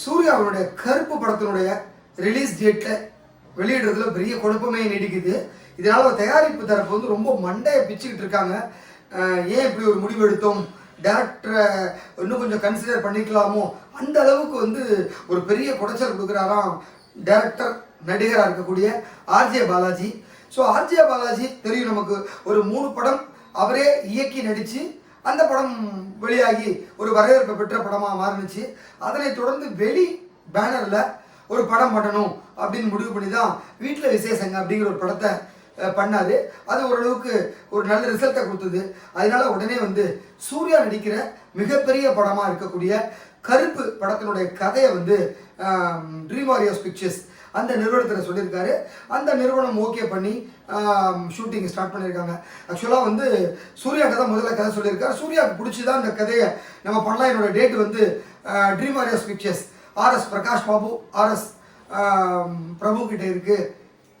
சூர்யா கருப்பு படத்தினுடைய ரிலீஸ் டேட்டில் வெளியிடுறதுல பெரிய குழப்பமே நீடிக்குது. இதனால் தயாரிப்பு தரப்பு வந்து ரொம்ப மண்டையை பிச்சுக்கிட்டு இருக்காங்க. ஏன் இப்படி ஒரு முடிவு எடுத்தோம்? டேரக்டரை இன்னும் கொஞ்சம் கன்சிடர் பண்ணிக்கலாமோ? அந்த அளவுக்கு வந்து ஒரு பெரிய குடைச்சல் கொடுக்குறாராம் டேரக்டர் நடிகராக இருக்கக்கூடிய RJ Balaji. So RJ Balaji தெரியும் நமக்கு ஒரு மூணு படம் அவரே இயக்கி நடித்து அந்த படம் வெளியாகி ஒரு வரவேற்பை பெற்ற படமாக மாறுனுச்சு. அதனை தொடர்ந்து வெளி பேனரில் ஒரு படம் பண்ணணும் அப்படின்னு முடிவு பண்ணி தான் வீட்டில் விசேஷங்க அப்படிங்கிற ஒரு படத்தை அஹ், பண்ணாரு. அது ஓரளவுக்கு ஒரு நல்ல ரிசல்ட்டை கொடுத்தது. அதனால உடனே வந்து சூர்யா நடிக்கிற மிகப்பெரிய படமாக இருக்கக்கூடிய கருப்பு படத்தினுடைய கதையை வந்து ட்ரீம் வாரியர்ஸ் பிக்சர்ஸ் அந்த நிறுவனத்தில் சொல்லியிருக்காரு. அந்த நிறுவனம் ஓகே பண்ணி ஷூட்டிங் ஸ்டார்ட் பண்ணியிருக்காங்க. ஆக்சுவலாக வந்து சூர்யாட்ட தான் முதல்ல கதை சொல்லியிருக்காரு. சூர்யாவுக்கு பிடிச்சி தான் அந்த கதையை நம்ம பண்ணலாம். என்னோட டேட் வந்து Dream Warriors Pictures RS Prakash Babu RS Prabhu கிட்ட இருக்கு.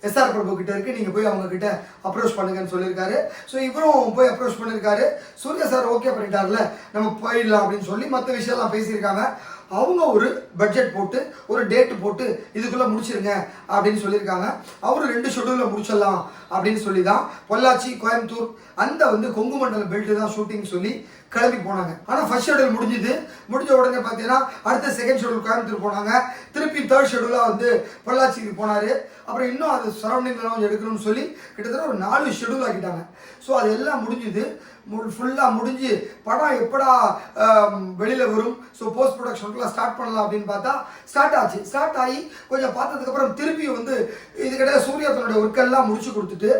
எஸ்ஆர் பிரபு கிட்ட இருக்கு. நீங்க போய் அவங்க கிட்ட அப்ரோச் பண்ணுங்கன்னு சொல்லியிருக்காரு. ஸோ இவரும் போய் அப்ரோச் பண்ணியிருக்காரு. சூர்யா சார் ஓகே பண்ணிட்டார்ல நம்ம போயிடலாம் அப்படின்னு சொல்லி மற்ற விஷயம்லாம் பேசியிருக்காங்க. அவங்க ஒரு பட்ஜெட் போட்டு ஒரு டேட் போட்டு இதுக்குள்ள முடிச்சிருங்க அப்படின்னு சொல்லியிருக்காங்க. அவரு ரெண்டு ஷெடியூலில் முடிச்சிடலாம் அப்படின்னு சொல்லி தான் பொள்ளாச்சி கோயம்புத்தூர் அந்த வந்து கொங்கு மண்டல பெல்ட் தான் ஷூட்டிங் சொல்லி கிளம்பி போனாங்க. ஆனால் ஃபர்ஸ்ட் ஷெடியூல் முடிஞ்சுது. முடிஞ்ச உடனே பார்த்தீங்கன்னா அடுத்த செகண்ட் ஷெடியூல் கோயம்புத்தூர் போனாங்க. திருப்பி தேர்ட் ஷெடியூலாக வந்து பொள்ளாச்சிக்கு போனார். அப்புறம் இன்னும் அது சரௌண்டிங்லாம் கொஞ்சம் எடுக்கணும்னு சொல்லி கிட்டத்தட்ட ஒரு நாலு ஷெடியூல் ஆக்கிட்டாங்க. ஸோ அது எல்லாம் முடிஞ்சுது ஃபுல்லாக முடிஞ்சு படம் எப்படா வெளியில் வரும்? ஸோ போஸ்ட் ப்ரொடக்ஷனுக்குலாம் ஸ்டார்ட் பண்ணலாம் அப்படின்னு பார்த்தா ஸ்டார்ட் ஆச்சு. ஸ்டார்ட் ஆகி கொஞ்சம் பார்த்ததுக்கப்புறம் திருப்பி வந்து இது கிடையாது சூர்யா தன்னுடைய ஒர்க்கெல்லாம் முடிச்சு கொடுத்துட்டு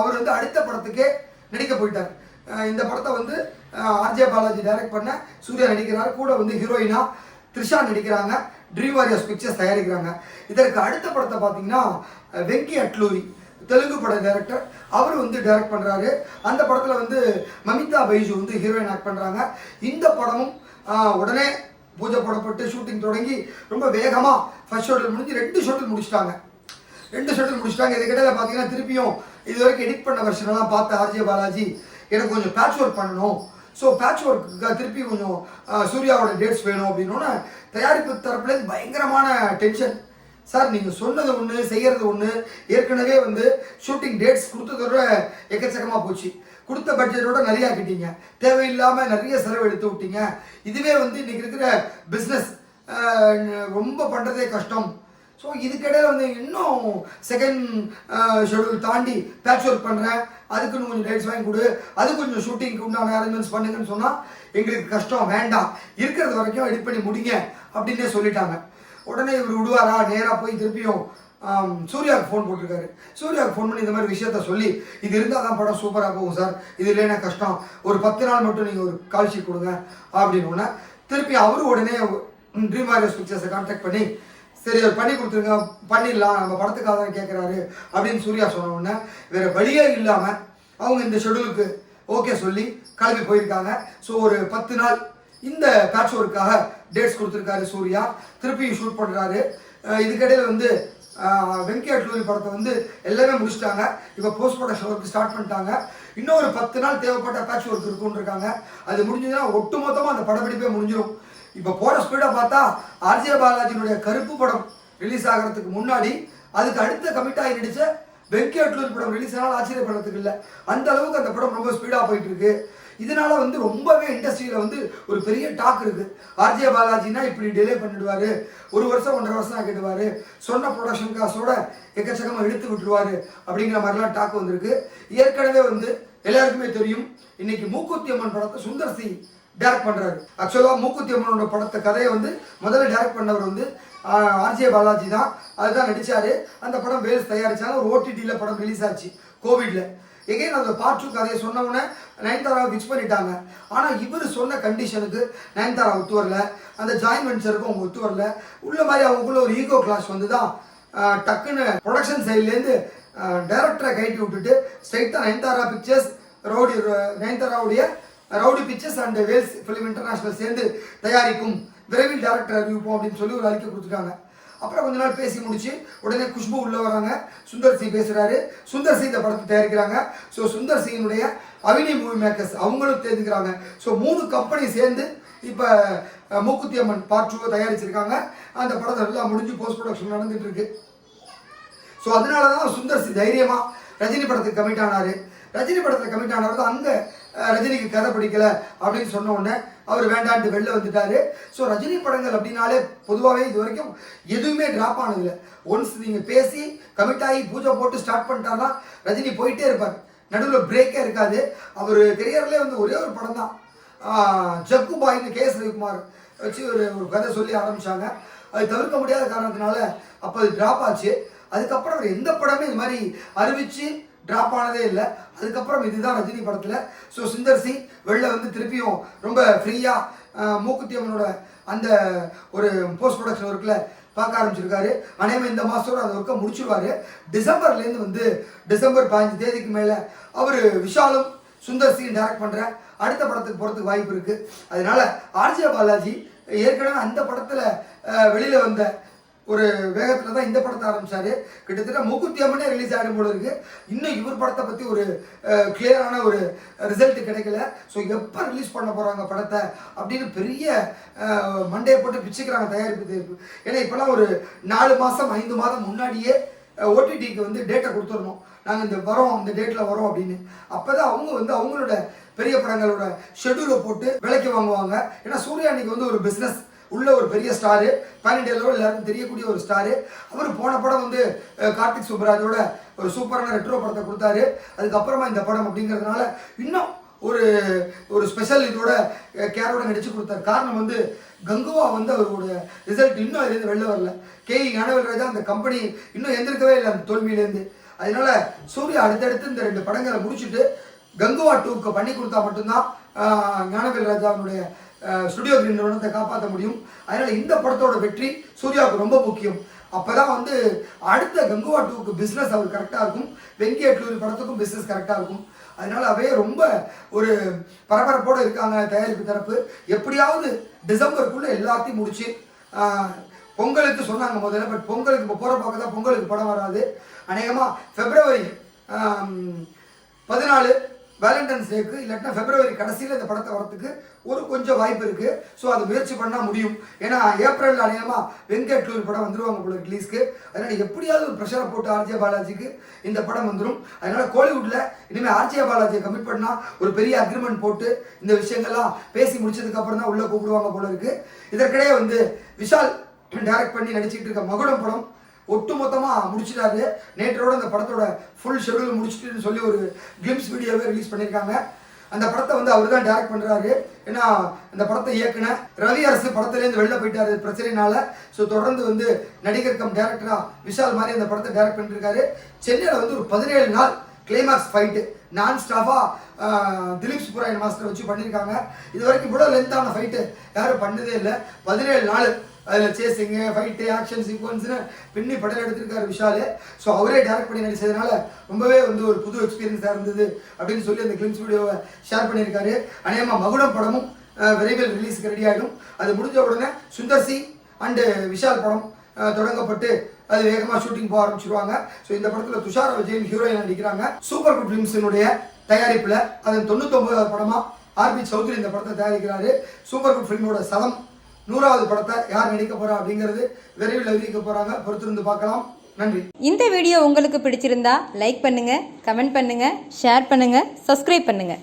அவர் வந்து அடுத்த படத்துக்கே நடிக்க போயிட்டார். இந்த படத்தை வந்து ஆர்ஜே பாலாஜி டைரக்ட் பண்ண சூர்யா நடிக்கிறார். கூட வந்து ஹீரோயினா த்ரிஷா நடிக்கிறாங்க. ட்ரீம் வாரியர்ஸ் பிக்சர்ஸ் தயாரிக்கிறாங்க. இதற்கு அடுத்த படத்தை பார்த்தீங்கன்னா வெங்கி அட்லூரி தெலுங்கு பட டைரக்டர் அவர் வந்து டைரக்ட் பண்ணுறாரு அந்த படத்தில் வந்து மமிதா பைஜு வந்து ஹீரோயின் ஆக்ட் பண்ணுறாங்க இந்த படமும் உடனே பூஜை போடப்பட்டு ஷூட்டிங் தொடங்கி ரொம்ப வேகமாக ஃபர்ஸ்ட் ஷோட்டில் முடிஞ்சு ரெண்டு ஷோட்டில் முடிச்சிட்டாங்க. ரெண்டு ஷெடியூல் முடிச்சிட்டாங்க இதுக்கிடையில் பார்த்தீங்கன்னா திருப்பியும் இது வரைக்கும் எடிட் பண்ண வெர்ஷன் எல்லாம் பார்த்த ஆர்ஜே பாலாஜி எனக்கு கொஞ்சம் பேட்ச் ஒர்க் பண்ணணும். ஸோ பேட்ச் ஒர்க்கு திருப்பி கொஞ்சம் சூர்யாவோட டேட்ஸ் வேணும் அப்படின்னோடனே தயாரிப்பு தரப்புலேருந்து பயங்கரமான டென்ஷன் சார் நீங்கள் சொன்னது ஒன்று செய்கிறது ஒன்று ஏற்கனவே வந்து ஷூட்டிங் டேட்ஸ் கொடுத்ததோட எக்கச்சக்கமாக போச்சு. கொடுத்த பட்ஜெட்டோட நிறையா கிட்டீங்க தேவையில்லாமல் நிறைய செலவு எடுத்து விட்டீங்க. இதுவே வந்து இன்றைக்கி இருக்கிற பிஸ்னஸ் ரொம்ப பண்ணுறதே கஷ்டம். ஸோ இதுக்கிடையில் வந்து இன்னும் செகண்ட் ஷெடியூல் தாண்டி பேட்ச் ஒர்க் பண்ணுறேன் அதுக்குன்னு கொஞ்சம் டேட்ஸ் வாங்கி கொடு. அது கொஞ்சம் ஷூட்டிங்க்கு உண்டான அரேஞ்ச்மெண்ட்ஸ் பண்ணுங்கன்னு சொன்னால் எங்களுக்கு கஷ்டம் வேண்டாம். இருக்கிறது வரைக்கும் எடிட் பண்ணி முடிங்க அப்படின்னே சொல்லிட்டாங்க. உடனே இவர் விடுவாரா? நேராக போய் திருப்பியும் சூர்யாவுக்கு ஃபோன் போட்டிருக்காரு. சூர்யாவுக்கு ஃபோன் பண்ணி இந்த மாதிரி விஷயத்த சொல்லி இது இருந்தால் தான் படம் சூப்பராக போகும் சார். இது இல்லைன்னா கஷ்டம். ஒரு பத்து நாள் மட்டும் நீங்கள் ஒரு கால் கொடுங்க அப்படின்னு உடனே திருப்பி அவரும் உடனே ட்ரீம் வாரியர்ஸ் பிக்சர்ஸை கான்டாக்ட் பண்ணி சரி அவர் பண்ணி கொடுத்துருங்க பண்ணிடலாம் நம்ம படத்துக்காக தான் கேட்குறாரு அப்படின்னு சூர்யா சொன்ன உடனே வேறு வழியே இல்லாமல் அவங்க இந்த ஷெடியூலுக்கு ஓகே சொல்லி கிளம்பி போயிருக்காங்க. ஸோ ஒரு பத்து நாள் இந்த பேட்ச் ஒர்க்காக டேட்ஸ் கொடுத்துருக்காரு சூர்யா. திருப்பியும் ஷூட் பண்ணுறாரு இதுக்கிடையில் வந்து அஹ், டூரி படத்தை வந்து எல்லாமே முடிச்சிட்டாங்க. இப்போ போஸ்ட் ப்ரொடக்ஷன் ஒர்க் ஸ்டார்ட் பண்ணிட்டாங்க. இன்னும் ஒரு பத்து நாள் தேவைப்பட்ட பேட்ச் ஒர்க் இருக்குன்னு இருக்காங்க. அது முடிஞ்சதுன்னா ஒட்டு மொத்தமாக அந்த படப்பிடிப்பே முடிஞ்சிடும் இப்போ போகிற ஸ்பீடாக பார்த்தா ஆர்ஜே பாலாஜியினுடைய கருப்பு படம் ரிலீஸ் ஆகிறதுக்கு முன்னாடி அதுக்கு அடுத்த கமிட்டாகி நடித்த நடிச்ச அட்லூர் படம் ரிலீஸ் ஆனால் ஆச்சரியப்படுறதுக்கு இல்லை. அந்த அளவுக்கு அந்த படம் ரொம்ப ஸ்பீடாக போயிட்டு இருக்கு. இதனால வந்து ரொம்பவே இண்டஸ்ட்ரியில் வந்து ஒரு பெரிய டாக் இருக்கு. ஆர்ஜே பாலாஜினா இப்படி டிலே பண்ணிடுவார். ஒரு வருஷம் ஒன்றரை வருஷம் ஆக்கிடுவாரு. சொன்ன ப்ரொடக்ஷன் காசோட எக்கச்சக்கமாக எடுத்து விட்டுருவாரு அப்படிங்கிற மாதிரிலாம் டாக் வந்திருக்கு. ஏற்கனவே வந்து எல்லாருக்குமே தெரியும் இன்னைக்கு மூக்குத்தி அம்மன் படத்தை சுந்தர் சிங் டேரக்ட் பண்ணுறாரு ஆக்சுவலாக மூக்குத்தி அம்மனோட படத்தை கதையை வந்து முதல்ல டேரக்ட் பண்ணவர் வந்து ஆர்ஜே பாலாஜி தான். அதுதான் நடித்தார் அந்த படம் வேல்ஸ் தயாரித்தாங்க ஒரு ஓடிடியில் படம் ரிலீஸ் ஆச்சு கோவிடில். எகைன் அந்த பார்ட் டூ கதையை சொன்னவுடனே நயன்தாராவை ஃபிக்ஸ் பண்ணிட்டாங்க. ஆனால் இவர் சொன்ன கண்டிஷனுக்கு நயன்தாரா ஒத்து வரல. அந்த ஜாயின் வென்ச்சருக்கும் அவங்க ஒத்து வரல. உள்ள மாதிரி அவங்களுக்குள்ள ஒரு ஈகோ கிளாஸ் வந்து தான் டக்குன்னு ப்ரொடக்ஷன் சைட்லேருந்து டேரக்டரை கைட்டி விட்டுட்டு ஸ்ட்ரைட்டாக Nayanthara pictures ரோடி நயன்தாராவுடைய Rowdy Pictures and Vels Film International சேர்ந்து தயாரிக்கும் விரைவில் டேரக்டர் அறிவிப்போம் அப்படின்னு சொல்லி ஒரு அறிக்கை கொடுத்துருக்காங்க. அப்புறம் கொஞ்ச நாள் பேசி முடிச்சு உடனே குஷ்பு உள்ள வராங்க. சுந்தர் சிங் பேசுறாரு. சுந்தர் சிங் இந்த படத்தை தயாரிக்கிறாங்க. ஸோ சுந்தர் சிங்கினுடைய அவினி மூவி மேக்கர்ஸ் அவங்களும் தேர்ந்துக்கிறாங்க. ஸோ மூணு கம்பெனி சேர்ந்து இப்போ மூக்குத்தி அம்மன் பார்ட் டூவை தயாரிச்சிருக்காங்க. அந்த படத்தை எல்லாம் முடிஞ்சு போஸ்ட் ப்ரொடக்ஷன் நடந்துட்டு இருக்கு ஸோ அதனால தான் சுந்தர் சி தைரியமாக ரஜினி படத்துக்கு கமிட் ஆனார். ரஜினி படத்தில் கமிட் ஆனவர் தான் அங்கே ரஜினிக்கு கதை பிடிக்கல அப்படின்னு சொன்ன உடனே அவர் வேண்டான்ட்டு வெளில வந்துட்டாரு. ஸோ ரஜினி படங்கள் அப்படின்னாலே பொதுவாகவே இது வரைக்கும் எதுவுமே ட்ராப் ஆனதில்லை. ஒன்ஸ் நீங்கள் பேசி கமிட் ஆகி பூஜை போட்டு ஸ்டார்ட் பண்ணிட்டாருன்னா ரஜினி போயிட்டே இருப்பார். நடுவில் பிரேக்கே இருக்காது. அவர் கெரியர்லேயே வந்து ஒரே ஒரு படம் தான். ஜக்கு பாய்னு கே எஸ் ரவிக்குமார் வச்சு ஒரு ஒரு கதை சொல்லி ஆரம்பிச்சாங்க. அது தவிர்க்க முடியாத காரணத்தினால அப்போ அது ட்ராப் ஆச்சு. அதுக்கப்புறம் அவர் எந்த படமே இது மாதிரி அறிவிச்சு ட்ராப் ஆனதே இல்லை. அதுக்கப்புறம் இதுதான் ரஜினி படத்தில். ஸோ சுந்தர் சிங் வெளில வந்து திருப்பியும் ரொம்ப ஃப்ரீயாக மூக்குத்தி அம்மனோட அந்த ஒரு போஸ்ட் ப்ரொடக்ஷன் ஒர்க்கில் பார்க்க ஆரம்பிச்சிருக்காரு. அநேகமாக இந்த மாதத்தோடு அந்த ஒர்க்கை முடிச்சிருவார். டிசம்பர்லேருந்து வந்து டிசம்பர் பதினஞ்சு தேதிக்கு மேலே அவர் விஷாலும் சுந்தர் சிங் டைரக்ட் பண்ணுற அடுத்த படத்துக்கு போகிறதுக்கு வாய்ப்பு இருக்குது அதனால் ஆர்ஜே பாலாஜி ஏற்கனவே அந்த படத்தில் வெளியில் வந்த ஒரு வேகத்தில் தான் இந்த படத்தை ஆரம்பிச்சாரு. கிட்டத்தட்ட மூக்குத்தி அம்மனே ரிலீஸ் ஆகும் போல இருக்கு. இன்னும் இவர் படத்தை பற்றி ஒரு கிளியரான ஒரு ரிசல்ட் கிடைக்கல. ஸோ எப்போ ரிலீஸ் பண்ண போகிறாங்க படத்தை அப்படின்னு பெரிய மண்டையை போட்டு பிச்சுக்கிறாங்க தயாரிப்பு தயாரிப்பு. ஏன்னா இப்போலாம் ஒரு நாலு மாதம் ஐந்து மாதம் முன்னாடியே ஓடிடிக்கு வந்து டேட்டை கொடுத்துடணும். நாங்கள் இந்த வரோம் இந்த டேட்டில் வரோம் அப்படின்னு. அப்போ தான் அவங்க வந்து அவங்களோட பெரிய படங்களோட ஷெட்யூலை போட்டு விலைக்கு வாங்குவாங்க. ஏன்னா சூர்யா அன்னைக்கு வந்து ஒரு பிஸ்னஸ் உள்ள ஒரு பெரிய ஸ்டாரு பேன் இண்டியாவில் எல்லாருக்கும் தெரியக்கூடிய ஒரு ஸ்டாரு அவர் போன படம் வந்து கார்த்திக் சுப்ராஜோட ஒரு சூப்பரான ரெட்ரோ படத்தை கொடுத்தாரு. அதுக்கப்புறமா இந்த படம் அப்படிங்கிறதுனால இன்னும் ஒரு ஒரு ஸ்பெஷல் இதோட கேரோட நடிச்சு கொடுத்தார். காரணம் வந்து கங்குவா வந்து அவருடைய ரிசல்ட் இன்னும் அதுலேருந்து வெளில வரல. கே ஞானவேல் ராஜா அந்த கம்பெனி இன்னும் எந்திருக்கவே இல்லை அந்த தோல்வியிலேருந்து. அதனால சூர்யா அடுத்தடுத்து இந்த ரெண்டு படங்களை முடிச்சுட்டு கங்குவா டூக்கு பண்ணி கொடுத்தா மட்டும்தான் ஆஹ், ஞானவேல் ஸ்டுடியோ கிரீன் நிறுவனத்தை காப்பாற்ற முடியும். அதனால் இந்த படத்தோட வெற்றி சூர்யாவுக்கு ரொம்ப முக்கியம். அப்போ தான் வந்து அடுத்த கங்குவா டூக்கு பிஸ்னஸ் அவர் கரெக்டாக இருக்கும். வெங்கி படத்துக்கும் பிஸ்னஸ் கரெக்டாக இருக்கும். அதனால அவையே ரொம்ப ஒரு பரபரப்போடு இருக்காங்க தயாரிப்பு தரப்பு. எப்படியாவது டிசம்பருக்குள்ளே எல்லாத்தையும் முடிச்சு பொங்கலுக்கு சொன்னாங்க முதல்ல பட் பொங்கலுக்கு இப்போ போகிற பார்க்க தான் பொங்கலுக்கு படம் வராது. அநேகமாக ஃபெப்ரவரி பதினாலு வேலண்டைன்ஸ் டேக்கு இல்லாட்டினா பிப்ரவரி கடைசியில் இந்த படத்தை வரத்துக்கு ஒரு கொஞ்சம் வாய்ப்பு இருக்குது ஸோ அது முயற்சி பண்ணால் முடியும். ஏன்னா ஏப்ரல் அநேகமாக வெங்கட்லூர் படம் வந்துடுவாங்க போல ரிலீஸ்க்கு அதனால் எப்படியாவது ஒரு ப்ரெஷரை போட்டு ஆர்ஜே பாலாஜிக்கு இந்த படம் வந்துடும் அதனால் கோலிவுட்டில் இனிமேல் ஆர்ஜே பாலாஜியை கமிட் பண்ணால் ஒரு பெரிய அக்ரிமெண்ட் போட்டு இந்த விஷயங்கள்லாம் பேசி முடிச்சதுக்கப்புறம் தான் உள்ளே கூப்பிடுவாங்க போல இருக்குது இதற்கிடையே வந்து விஷால் டைரக்ட் பண்ணி நடிச்சிட்டு இருக்க மகுடம் படம் ஒட்டுமொத்தமாக முடிச்சிட்டாரு. நேற்றோட அந்த படத்தோட ஃபுல் ஷெடியூல் முடிச்சிட்டுன்னு சொல்லி ஒரு கிளிம்ஸ் வீடியோவே ரிலீஸ் பண்ணியிருக்காங்க அந்த படத்தை வந்து அவர் தான் டேரக்ட் பண்ணுறாரு ஏன்னா அந்த படத்தை இயக்குன ரவி அரசு படத்துலேருந்து வெளில போயிட்டாரு பிரச்சனைனால. ஸோ தொடர்ந்து வந்து நடிகர் கம் டேரக்டராக விஷால் மாதிரி அந்த படத்தை டேரக்ட் பண்ணியிருக்காரு சென்னையில் வந்து ஒரு பதினேழு நாள் கிளைமாக்ஸ் ஃபைட்டு நான் ஸ்டாஃபாக திலீப் சுப்புராயன் மாஸ்டர் வச்சு பண்ணியிருக்காங்க இது வரைக்கும் இவ்வளோ லென்த்தான ஃபைட்டு யாரும் பண்ணதே இல்லை. பதினேழு நாள் அதில் சேசிங்கு ஃபைட்டு ஆக்ஷன் சீக்வன்ஸ்னு பின்னி படம் எடுத்திருக்காரு விஷால். ஸோ அவரே டேரக்ட் பண்ணி நடிச்சதுனால ரொம்பவே வந்து ஒரு புது எக்ஸ்பீரியன்ஸாக இருந்தது அப்படின்னு சொல்லி அந்த கிளிம்ஸ் வீடியோவை ஷேர் பண்ணியிருக்காரு. அநேகமாக மகுடம் படமும் விரைவில் ரிலீஸுக்கு ரெடி ஆகிடும் அது முடிஞ்ச உடனே சுந்தர் சி அண்டு விஷால் படம் தொடங்கப்பட்டு அது வேகமாக ஷூட்டிங் போக ஆரம்பிச்சிருவாங்க. ஸோ இந்த படத்தில் துஷார் விஜயன் ஹீரோயின் நடிக்கிறாங்க. சூப்பர் குட் ஃபிலிம்ஸினுடைய தயாரிப்பில் அதன் தொண்ணூத்தொம்பதாவது படமாக ஆர்பி சௌத்ரி இந்த படத்தை தயாரிக்கிறாரு. சூப்பர் குட் ஃபிலிமோட சலம் நூறாவது படத்தை யார் நடிக்க போறா அப்படிங்கிறது விரைவில் அறிவிக்க போறாங்க. பொறுத்திருந்து பார்க்கலாம். நன்றி. இந்த வீடியோ உங்களுக்கு பிடிச்சிருந்தா லைக் பண்ணுங்க கமெண்ட் பண்ணுங்க ஷேர் பண்ணுங்க சப்ஸ்கிரைப் பண்ணுங்க.